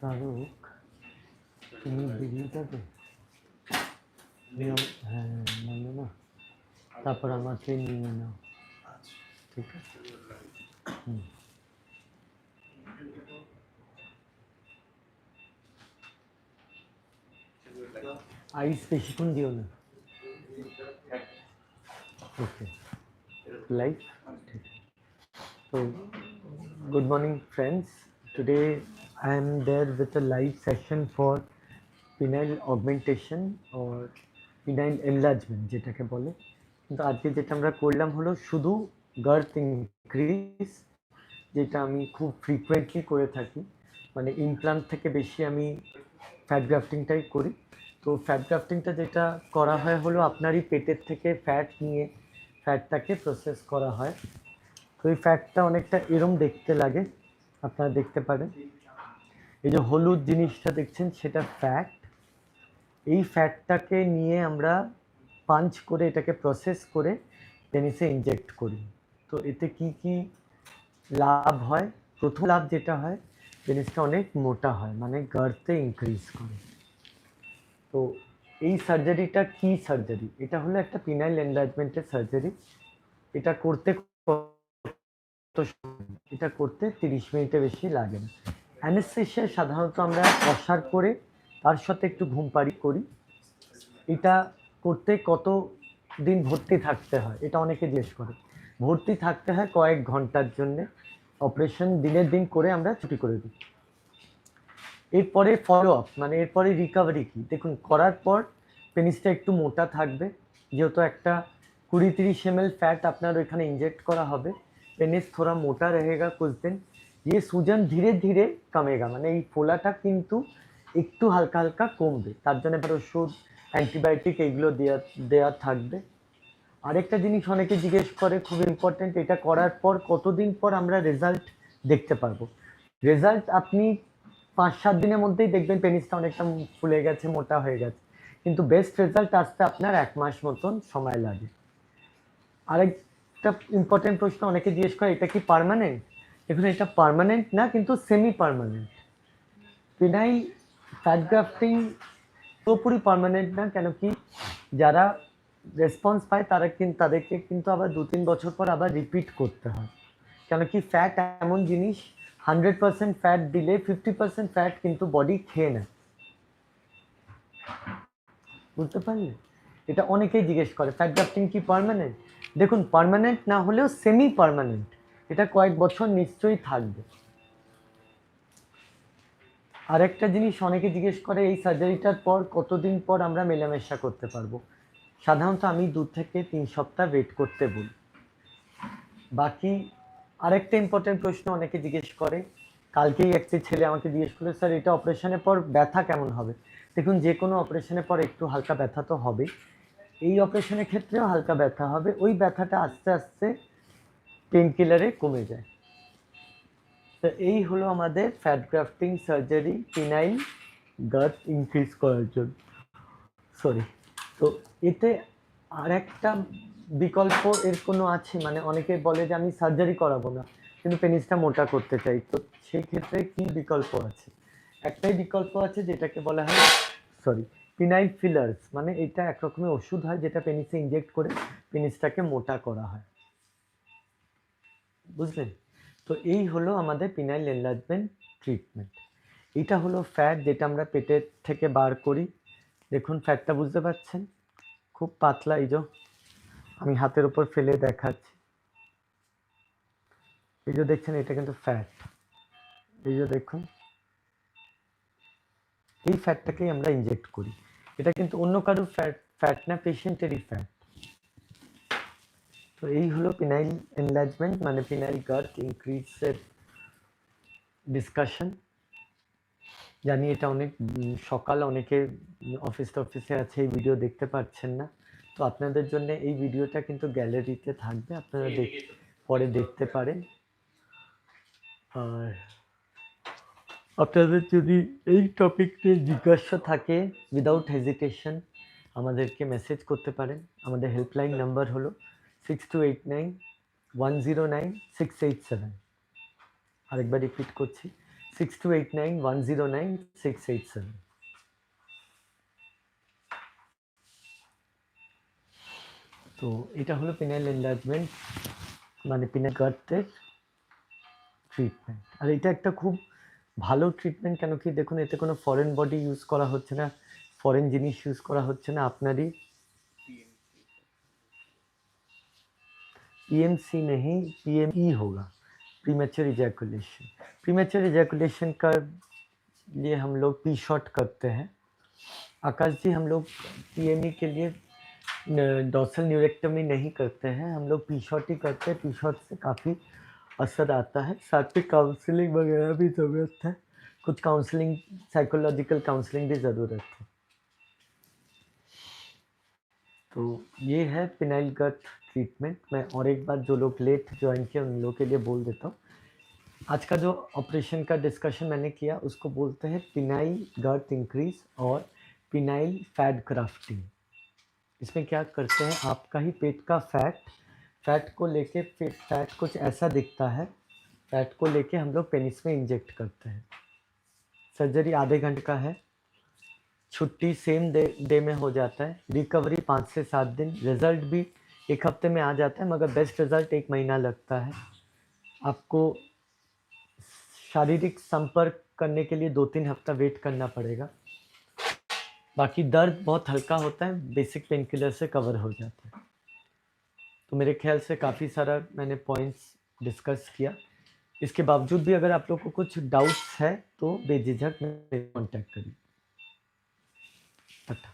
তারক তুমি বেরিয়ে যাবে নিয়ম হ্যাঁ মানে না তারপর আমার ট্রেন নিয়ে নাও ঠিক আছে হুম আইস বেশিক্ষণ দিও না okay live So, good morning, friends. Today I am there with a live session for penile augmentation or penile enlargement, যেটাকে বলে। কিন্তু আজকে যেটা আমরা করলাম হলো শুধু গার্থ ইনক্রিজ যেটা আমি খুব ফ্রিকুয়েন্টলি করে থাকি। মানে ইমপ্লান্ট থেকে বেশি আমি ফ্যাট গ্রাফটিংটাই করি। তো ফ্যাট গ্রাফটিংটা যেটা করা হয় হলো আপনারই পেটের থেকে ফ্যাট নিয়ে ফ্যাটটাকে প্রসেস করা হয়। তো এই ফ্যাটটা অনেকটা এরম দেখতে লাগে, আপনারা দেখতে পারেন। এই যে হলুদ জিনিসটা দেখছেন, সেটা ফ্যাট এই ফ্যাটটাকে নিয়ে আমরা পাঞ্চ করে এটাকে প্রসেস করে পেনিসে ইনজেক্ট করি। তো এতে কি কি লাভ হয়? প্রথম লাভ যেটা হয় পেনিসটা অনেক মোটা হয় মানে গার্থে ইনক্রিজ করে। তো এই সার্জারিটা কি সার্জারি এটা হলো একটা পিনাইল এনলার্জমেন্টের সার্জারি এটা করতে এটা করতে তিরিশ মিনিটে বেশি লাগে না। অ্যানেস্থেশিয়া সাধারণত আমরা কষার করে, তার সাথে একটু ঘুম পাড়ি করি। এটা করতে কত দিন ভর্তি থাকতে হয়, এটা অনেকে জিজ্ঞেস করে। ভর্তি থাকতে হয় কয়েক ঘণ্টার জন্যে, অপারেশন দিনের দিন করে আমরা ছুটি করে দিই। এরপরে ফলো আপ মানে এরপরে রিকাভারি কী? দেখুন, করার পর পেনিসটা একটু মোটা থাকবে, যেহেতু একটা কুড়ি তিরিশ এম ফ্যাট আপনার ওইখানে ইনজেক্ট করা হবে। পেনিস থোড়া মোটা রহেগা কুছ দিন। ये सूजन ধীরে ধীরে কমেগা মানে এই ফোলাটা কিন্তু একটু হালকা হালকা কমবে তার জন্য এবার ওষুধ অ্যান্টিবায়োটিক এগুলো দেওয়া দেওয়া থাকবে আরেকটা জিনিস অনেকে জিজ্ঞেস করে খুব ইম্পর্টেন্ট এটা করার পর কতদিন পর আমরা রেজাল্ট দেখতে পারবো রেজাল্ট আপনি পাঁচ সাত দিনের মধ্যেই দেখবেন পেনিসটা অনেকটা ফুলে গেছে মোটা হয়ে গেছে কিন্তু বেস্ট রেজাল্ট আসতে আপনার এক মাস মতন সময় লাগে আরেকটা ইম্পর্টেন্ট প্রশ্ন অনেকে জিজ্ঞেস করে এটা কি পার্মানেন্ট দেখুন এটা পার্মানেন্ট না, কিন্তু semi permanent penile fat grafting permanent permanent না, কেন কি যারা রেসপন্স পায় তারা কিন্তু তাদেরকে কিন্তু আবার দু তিন বছর পর আবার রিপিট করতে হয়। কেন কি ফ্যাট এমন জিনিস হান্ড্রেড পার্সেন্ট ফ্যাট দিলে ফিফটি পার্সেন্ট ফ্যাট কিন্তু বডি খেয়ে নেয়। বুঝতে পারলে? এটা অনেকেই জিজ্ঞেস করে ফ্যাট গ্রাফটিং কি পার্মানেন্ট দেখুন পার্মানেন্ট না হলেও সেমি পার্মানেন্ট এটা কয়েক বছর নিশ্চয়ই থাকবে। আরেকটা জিনিস অনেকে জিজ্ঞেস করে, এই সার্জারিটার পর কতদিন পর আমরা মেলামেশা করতে পারব? সাধারণত আমি দু থেকে তিন সপ্তাহ ওয়েট করতে বলি। বাকি আরেকটা ইম্পর্টেন্ট প্রশ্ন অনেকে জিজ্ঞেস করে, কালকেই একটি ছেলে আমাকে জিজ্ঞেস করল, স্যার, এটা অপারেশনের পর ব্যথা কেমন হবে? দেখুন, যে কোনো অপারেশনের পর একটু হালকা ব্যথা তো হবে এই অপারেশনের ক্ষেত্রেও হালকা ব্যথা হবে। ওই ব্যথাটা আস্তে আস্তে পেন কিলারে কমে যায়। তো এই হলো আমাদের fat grafting surgery penile girth increase করার জন্য। সরি তো এতে আর একটা বিকল্প এর কোনো আছে? মানে অনেকে বলে যে আমি সার্জারি করাবো না, কিন্তু পেনিসটা মোটা করতে চাই। তো সেই ক্ষেত্রে কি বিকল্প আছে? একটাই বিকল্প আছে যেটাকে বলা হয় সরি পিনাইল ফিলার্স মানে এটা এক রকমের ওষুধ হয় যেটা পেনিসে ইনজেক্ট করে পেনিসটাকে মোটা করা হয়। বুঝলেন? তো এই হলো আমাদের পিনাইল এনলার্জমেন্ট ট্রিটমেন্ট এটা হলো ফ্যাট যেটা আমরা পেটের থেকে বার করি। দেখুন ফ্যাটটা বুঝতে পারছেন? খুব পাতলা এই আমি হাতের উপর ফেলে দেখাচ্ছি। এই যে দেখছেন, এটা কিন্তু ফ্যাট এই যে দেখুন। এই ফ্যাটটাকেই আমরা ইনজেক্ট করি। এটা কিন্তু অন্য কারও ফ্যাট ফ্যাট না পেশেন্টেরই ফ্যাট তো এই হলো পিনাইল এনলার্জমেন্ট মানে পিনাইল গার্থ ইনক্রিজের ডিসকাশন জানি এটা অনেক সকাল অনেকে অফিস টফিসে আছে, এই ভিডিও দেখতে পাচ্ছেন না। তো আপনাদের জন্য এই ভিডিওটা কিন্তু গ্যালারিতে থাকবে, আপনারা পরে দেখতে পারেন। আর আপনাদের যদি এই টপিক নিয়ে জিজ্ঞাসা থাকে উইদাউট হেজিটেশন আমাদেরকে মেসেজ করতে পারেন। আমাদের হেল্পলাইন নাম্বার হলো six two eight nine one zero nine six eight seven আরেকবার রিপিট করছি। Six two eight nine one zero nine six eight seven তো এটা হলো পিনাইল এনলার্জমেন্ট মানে পিনাইল গার্টের ট্রিটমেন্ট আর এটা একটা খুব ভালো ট্রিটমেন্ট কেন কি দেখুন, এতে কোনো ফরেন বডি ইউজ করা হচ্ছে না ফরেন জিনিস ইউজ করা হচ্ছে না, আপনারই पीएमसी नहीं पीएमई होगा। प्रीमेचर इजैकुलेशन प्रीमेचर इजैकुलेशन का लिए हम लोग पी शॉट करते हैं। आकाश जी, हम लोग पीएमई के लिए डॉसल न्यूरेक्टमी नहीं करते हैं। हम लोग पी शॉट ही करते हैं। पी शॉट से काफ़ी असर आता है। साथ में काउंसलिंग वगैरह भी ज़रूरत है। कुछ काउंसलिंग साइकोलॉजिकल काउंसलिंग भी ज़रूरत है। तो ये है पिनाइल गट ट्रीटमेंट मैं और एक बार जो लोग लेट ज्वाइन किए, उन लोगों के लिए बोल देता हूँ। आज का जो ऑपरेशन का डिस्कशन मैंने किया, उसको बोलते हैं पिनाइल गर्थ इंक्रीज और पिनाइल फैट ग्राफ्टिंग इसमें क्या करते हैं, आपका ही पेट का फैट फैट को लेके फैट कुछ ऐसा दिखता है फैट को लेके हम लोग पेनिस में इंजेक्ट करते हैं। सर्जरी आधे घंटे का है, छुट्टी सेम डे डे में हो जाता है रिकवरी पाँच से सात दिन रिज़ल्ट भी एक हफ़्ते में आ जाता है, मगर बेस्ट रिज़ल्ट एक महीना लगता है। आपको शारीरिक संपर्क करने के लिए दो तीन हफ़्ता वेट करना पड़ेगा। बाकी दर्द बहुत हल्का होता है बेसिक पेन किलर से कवर हो जाता है। तो मेरे ख्याल से काफ़ी सारा मैंने पॉइंट्स डिस्कस किया। इसके बावजूद भी अगर आप लोग को कुछ डाउट्स है तो बेझिझक मेरे कॉन्टैक्ट करिए। टाटा।